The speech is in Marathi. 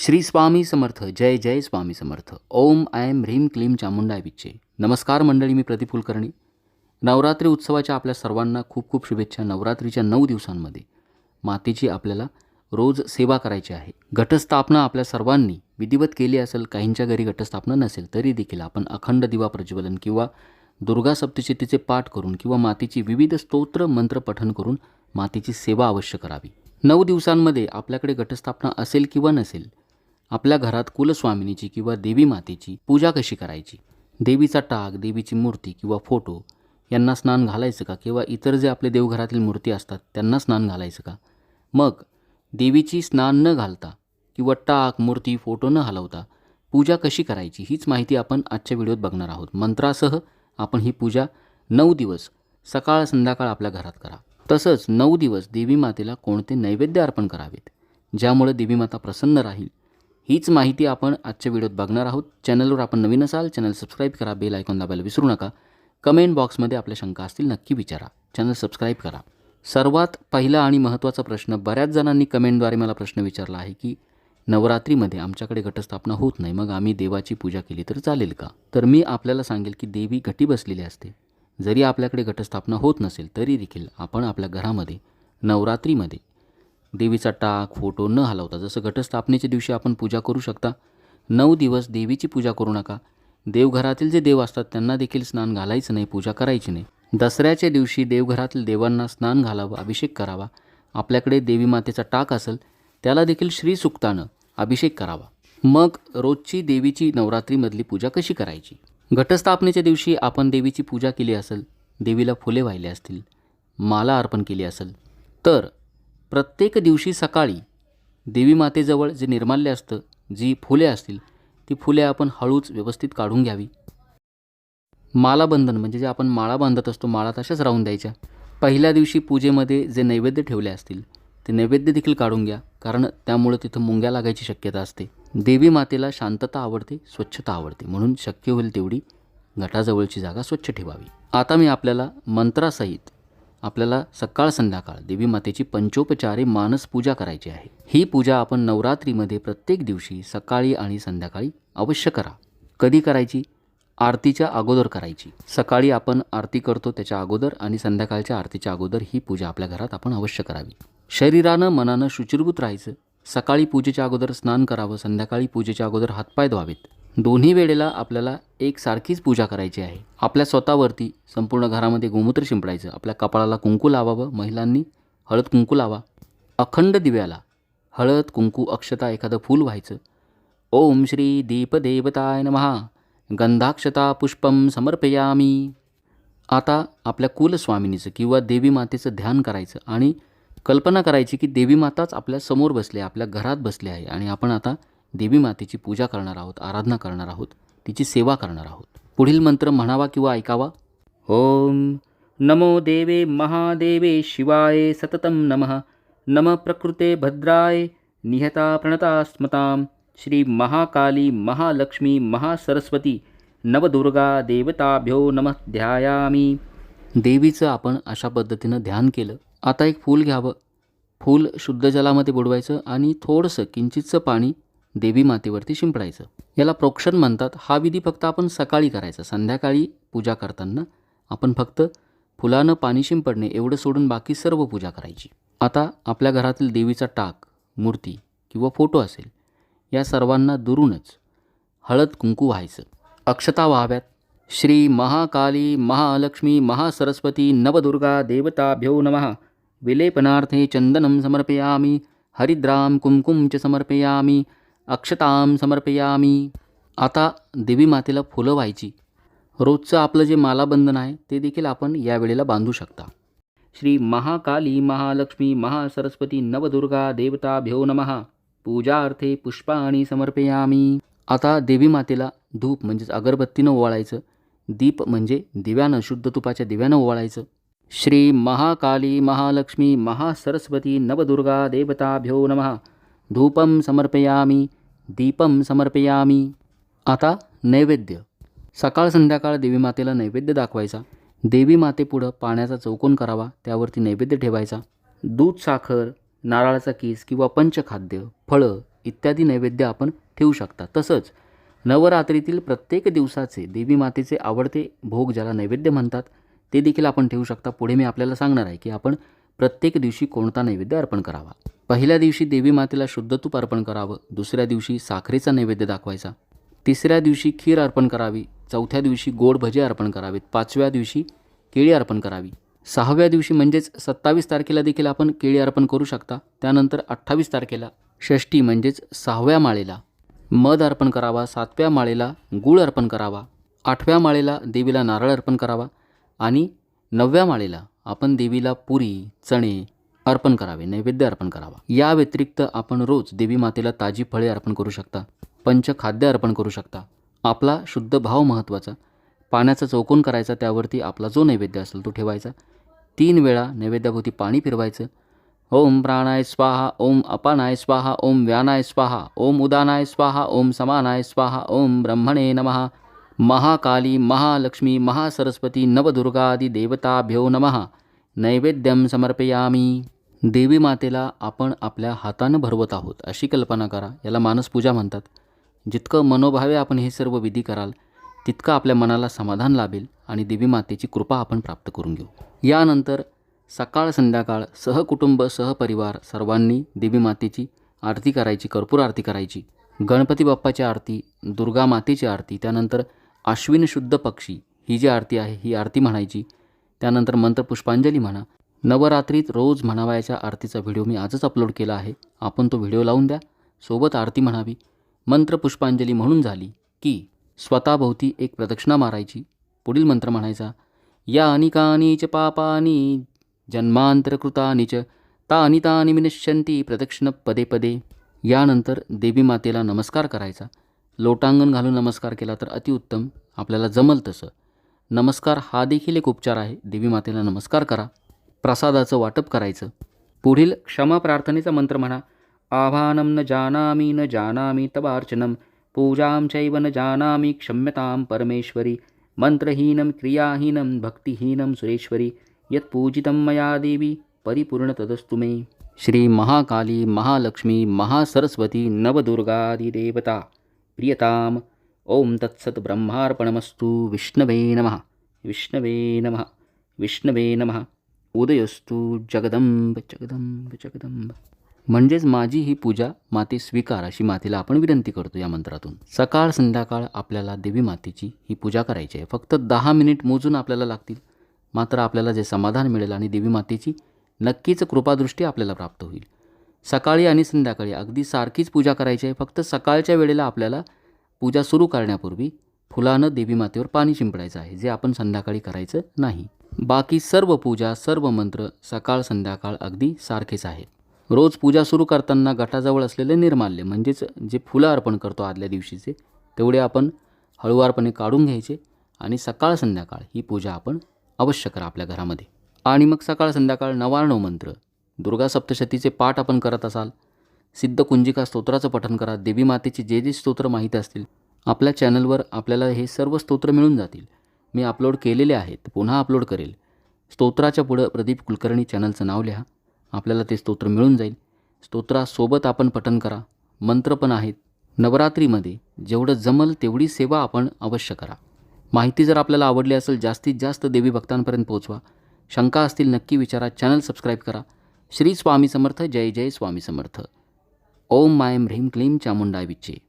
श्री स्वामी समर्थ जय जय स्वामी समर्थ. ओम आय एम ह्रीम क्लीम चामुंडाय विच्चे नमस्कार मंडळी मी प्रदीप कुलकर्णी. नवरात्री उत्सवाच्या आपल्या सर्वांना खूप खूप शुभेच्छा नवरात्रीच्या नऊ दिवसांमध्ये. मातेची आपल्याला रोज सेवा करायची आहे. घटस्थापना आपल्या सर्वांनी विधिवत केली असेल काहींच्या घरी घटस्थापना नसेल तरी देखील आपण अखंड दिवा प्रज्वलन किंवा दुर्गा सप्तशतीचे पाठ करून किंवा मातेची विविध स्तोत्र मंत्र पठन करून मातेची सेवा अवश्य करावी. नऊ दिवसांमध्ये आपल्याकडे घटस्थापना असेल किंवा नसेल आपल्या घरात कुलस्वामिनीची किंवा देवी मातेची पूजा कशी करायची? देवीचा टाक देवीची मूर्ती किंवा फोटो यांना स्नान घालायचं का? किंवा इतर जे आपले देवघरातील मूर्ती असतात त्यांना स्नान घालायचं का? मग देवीची स्नान न घालता किंवा टाक मूर्ती फोटो न हलवता पूजा कशी करायची? हीच माहिती आपण आजच्या व्हिडिओत बघणार आहोत. मंत्रासह आपण ही पूजा नऊ दिवस सकाळ संध्याकाळ आपल्या घरात करा. तसंच नऊ दिवस देवी मातेला कोणते नैवेद्य अर्पण करावेत? ज्यामुळे देवी माता प्रसन्न राहील हीच माहिती आपण आजच्या व्हिडिओत बघणार आहोत. चॅनलवर आपण नवीन असाल चॅनल सबस्क्राईब करा बेल आयकॉन दाबायला विसरू नका. कमेंट बॉक्समध्ये आपल्या शंका असतील नक्की विचारा. चॅनल सबस्क्राईब करा. सर्वात पहिला आणि महत्त्वाचा प्रश्न बऱ्याच जणांनी कमेंटद्वारे मला प्रश्न विचारला आहे की नवरात्रीमध्ये आमच्याकडे घटस्थापना होत नाही मग आम्ही देवाची पूजा केली तर चालेल का? तर मी आपल्याला सांगेल की देवी घटी बसलेली असते. जरी आपल्याकडे घटस्थापना होत नसेल तरी देखील आपण आपल्या घरामध्ये नवरात्रीमध्ये देवीचा टाक फोटो न हलवता जसं घटस्थापनेच्या दिवशी आपण पूजा करू शकता नऊ दिवस देवीची पूजा करू नका. देवघरातील जे देव असतात त्यांना देखील स्नान घालायचं नाही पूजा करायची नाही. दसऱ्याच्या दिवशी देवघरातील देवांना स्नान घालावं अभिषेक करावा. आपल्याकडे देवी मातेचा टाक असेल त्याला देखील श्रीसुक्तानं अभिषेक करावा. मग रोजची देवीची नवरात्रीमधली पूजा कशी करायची? घटस्थापनेच्या दिवशी आपण देवीची पूजा केली असेल देवीला फुले वाहिले असतील माला अर्पण केली असेल तर प्रत्येक दिवशी सकाळी देवी मातेजवळ जे निर्माल्य असतं जी फुले असतील ती फुले आपण हळूच व्यवस्थित काढून घ्यावी. मालाबंधन म्हणजे जे आपण माळा बांधत असतो माळा तशाच राहून द्यायच्या. पहिल्या दिवशी पूजेमध्ये जे नैवेद्य ठेवले असतील ते नैवेद्य देखील काढून घ्या कारण त्यामुळं तिथं मुंग्या लागायची शक्यता असते. देवी मातेला शांतता आवडते स्वच्छता आवडते म्हणून शक्य होईल तेवढी घटाजवळची जागा स्वच्छ ठेवावी. आता मी आपल्याला मंत्रासहित आपल्याला सकाळ संध्याकाळ देवी मातेची पंचोपचारे मानस पूजा करायची आहे. ही पूजा आपण नवरात्रीमध्ये प्रत्येक दिवशी सकाळी आणि संध्याकाळी अवश्य करा. कधी करायची? आरतीच्या अगोदर करायची. सकाळी आपण आरती करतो त्याच्या अगोदर आणि संध्याकाळच्या आरतीच्या अगोदर ही पूजा आपल्या घरात आपण अवश्य करावी. शरीरानं मनानं शुचिरभूत राहायचं. सकाळी पूजेच्या अगोदर स्नान करावं संध्याकाळी पूजेच्या अगोदर हातपाय धुवावेत. दोन्ही वेळेला आपल्याला एक सारखीच पूजा करायची आहे. आपल्या स्वतःवरती संपूर्ण घरामध्ये गोमूत्र शिंपडायचं. आपल्या कपाळाला कुंकू लावावं. महिलांनी हळद कुंकू लावा. अखंड दिव्याला हळद कुंकू अक्षता एखादं फूल व्हायचं. ओम श्री दीपदेवताय नमहा गंधाक्षता पुष्पम समर्पयामी. आता आपल्या कुलस्वामिनीचं किंवा देवी मातेचं ध्यान करायचं आणि कल्पना करायची की देवी माताच आपल्यासमोर बसली आहे आपल्या घरात बसली आहे. आणि आपण आता देवी मातेची पूजा करणार आहोत आराधना करणार आहोत तिची सेवा करणार आहोत. पुढील मंत्र म्हणावा किंवा ऐकावा? ओम नमो देवे महादेवे शिवाय सततम नमः. नम प्रकृते भद्राय निहता प्रणता स्मतां श्री महाकाली महालक्ष्मी महासरस्वती नवदुर्गा देवताभ्यो नमः ध्यायामी. देवीचं आपण अशा पद्धतीनं ध्यान केलं आता एक फूल घ्यावं. फूल शुद्ध जलामध्ये बुडवायचं आणि थोडंसं किंचितचं पाणी देवी मातेवरती शिंपडायचं. याला प्रोक्षण म्हणतात. हा विधी फक्त आपण सकाळी करायचा. संध्याकाळी पूजा करताना आपण फक्त फुलानं पाणी शिंपडणे एवढं सोडून बाकी सर्व पूजा करायची. आता आपल्या घरातील देवीचा टाक मूर्ती किंवा फोटो असेल या सर्वांना दुरूनच हळद कुंकू व्हायचं. अक्षता व्हाव्यात. श्री महाकाली महालक्ष्मी महासरस्वती नवदुर्गा देवताभ्यो नमः. विलेपनार्थे चंदनं समर्पयामि. हरिद्रां कुंकुम च समर्पयामि. अक्षतां समर्पयामि. आता देवी मातेला फुलं व्हायची. रोजचं आपलं जे मालाबंधन आहे ते देखील आपण यावेळेला बांधू शकता. श्री महाकाली महालक्ष्मी महासरस्वती नवदुर्गा देवताभ्यो नमः. पूजार्थे पुष्पाणि समर्पयामि. आता देवी मातेला धूप म्हणजेच अगरबत्तीनं ओवाळायचं. दीप म्हणजे दिव्यानं शुद्ध तुपाच्या दिव्यानं ओवाळायचं. श्री महाकाली महालक्ष्मी महासरस्वती नवदुर्गा देवताभ्यो नमः. धूपं समर्पयामि. दीपं समर्पयामी। आता नैवेद्य। सकाळ संध्याकाळ देवी मातेला नैवेद्य दाखवायचा। देवी मातेपुढं पाण्याचा चौकोन करावा त्यावरती नैवेद्य ठेवायचा। दूध साखर नारळाचा केस किंवा पंचखाद्य फळं इत्यादी नैवेद्य आपण ठेवू शकता. तसंच नवरात्रीतील प्रत्येक दिवसाचे देवी मातेचे आवडते भोग ज्याला नैवेद्य म्हणतात ते देखील आपण ठेवू शकता. पुढे मी आपल्याला सांगणार आहे की आपण प्रत्येक दिवशी कोणता नैवेद्य अर्पण करावा? पहिल्या दिवशी देवी मातेला शुद्ध तूप अर्पण करावं दुसऱ्या दिवशी साखरेचा नैवेद्य दाखवायचा तिसऱ्या दिवशी खीर अर्पण करावी चौथ्या दिवशी गोड भजे अर्पण करावीत पाचव्या दिवशी केळी अर्पण करावी. सहाव्या दिवशी म्हणजेच सत्तावीस तारखेला देखील आपण केळी अर्पण करू शकता. त्यानंतर अठ्ठावीस तारखेला षष्टी म्हणजेच सहाव्या माळेला मध अर्पण करावा सातव्या माळेला गूळ अर्पण करावा आठव्या माळेला देवीला नारळ अर्पण करावा आणि नवव्या माळेला आपण देवीला पुरी चणे अर्पण करावे नैवेद्य अर्पण करावा. या व्यतिरिक्त आपण रोज देवी मातेला ताजी फळे अर्पण करू शकता पंचखाद्य अर्पण करू शकता. आपला शुद्ध भाव महत्त्वाचा. पाण्याचा चौकोन करायचा त्यावरती आपला जो नैवेद्य असेल तो ठेवायचा. तीन वेळा नैवेद्याभोवती पाणी फिरवायचं. ओम प्राणाय स्वाहा ओम अपानाय स्वाहा ओम व्यानाय स्वाहा ओम उदानाय स्वाहा ओम समानाय स्वाहा ओम ब्रह्मणे नमः. महाकाली महालक्ष्मी महासरस्वती नवदुर्गादी देवताभ्यो नमः. नैवेद्यम समर्पयामी. देवी मातेला आपण आपल्या हातानं भरवत आहोत अशी कल्पना करा. याला मानसपूजा म्हणतात. जितकं मनोभावे आपण हे सर्व विधी कराल तितकं आपल्या मनाला समाधान लाभेल आणि देवी मातेची कृपा आपण प्राप्त करून घेऊ. यानंतर सकाळ संध्याकाळ सहकुटुंब सहपरिवार सर्वांनी देवी मातेची आरती करायची कर्पूर आरती करायची. गणपती बाप्पाची आरती दुर्गा मातेची आरती त्यानंतर आश्विन शुद्ध पक्षी ही जी आरती आहे ही आरती म्हणायची. त्यानंतर मंत्र पुष्पांजली म्हणा. नवरात्रीत रोज म्हणावयाच्या आरतीचा व्हिडिओ मी आजच अपलोड केला आहे. आपण तो व्हिडिओ लावून द्या. सोबत आरती म्हणावी. मंत्र पुष्पांजली म्हणून झाली की स्वतःभोवती एक प्रदक्षिणा मारायची. पुढील मंत्र म्हणायचा या अनिकानी च पापानी जन्मांतरकृतानि च अनिता तानि विनश्यन्ति प्रदक्षिण पदे पदे. यानंतर देवी मातेला नमस्कार करायचा. लोटांगण घालून नमस्कार केला तर अतिउत्तम आपल्याला जमल तसं. नमस्कार हा देखील एक उपचार आहे. देवी मातेला नमस्कार करा. प्रसादाचं वाटप करायचं. पुढील क्षमा प्रार्थनेचा मंत्र म्हणा. आभानं न जानामि न जानामि तवार्चनं पूजां चैव न जानामि क्षम्यतां परमेश्वरी. मंत्रहीनं क्रियाहीनं भक्तिहीनं सुरेश्वरी. यत्पूजितं मया देवी परिपूर्ण तदस्तु मे. श्री महाकाली महालक्ष्मी महासरस्वती नवदुर्गादिदेवता। प्रियताम। ओम तत्सत ब्रह्मार्पणमस्तु। विष्णवे नमः। विष्णवे नमः। विष्णवे नमः। उदयस्तु जगदंब जगदंब जगदंब म्हणजेच माझी ही पूजा माते स्वीकार अशी मातेला आपण विनंती करतो या मंत्रातून. सकाळ संध्याकाळ आपल्याला देवी मातेची ही पूजा करायची आहे. फक्त दहा मिनिट मोजून आपल्याला लागतील. मात्र आपल्याला जे समाधान मिळेल आणि देवी मातेची नक्कीच कृपादृष्टी आपल्याला प्राप्त होईल. सकाळी आणि संध्याकाळी. अगदी सारखीच पूजा करायची आहे. फक्त सकाळच्या वेळेला आपल्याला पूजा सुरू करण्यापूर्वी फुलानं देवी मातेवर पाणी शिंपडायचं आहे जे आपण संध्याकाळी करायचं नाही. बाकी सर्व पूजा सर्व मंत्र सकाळ संध्याकाळ अगदी सारखेच आहेत रोज पूजा सुरू करताना गटाजवळ असलेले निर्माल्य म्हणजेच जे फुलं अर्पण करतो आदल्या दिवशीचे तेवढे आपण हळुवारपणे काढून घ्यायचे आणि सकाळ संध्याकाळ ही पूजा आपण अवश्य करा आपल्या घरामध्ये. आणि मग सकाळ संध्याकाळ नवारणव मंत्र दुर्गा सप्तशतीचे पाठ आपण करत असाल. सिद्ध कुंजिका स्तोत्राचं पठन करा. देवी मातेचे जे जे स्तोत्र माहीत असतील आपल्या चॅनलवर आपल्याला हे सर्व स्तोत्र मिळून जातील. मी अपलोड केलेले आहेत पुन्हा अपलोड करेल. स्तोत्राच्या पुढं प्रदीप कुलकर्णी चॅनलचं नाव लिहा. आपल्याला ते स्तोत्र मिळून जाईल. स्तोत्रासोबत आपण पठन करा. मंत्र पण आहेत. नवरात्रीमध्ये जेवढं जमल तेवढी सेवा आपण अवश्य करा. माहिती जर आपल्याला आवडली असेल जास्तीत जास्त देवी भक्तांपर्यंत पोहोचवा. शंका असतील नक्की विचारा. चॅनल सबस्क्राईब करा. श्री स्वामी समर्थ जय जय स्वामी समर्थ. ओम मायम ह्रीम क्लीम चामुंडा विच्चे.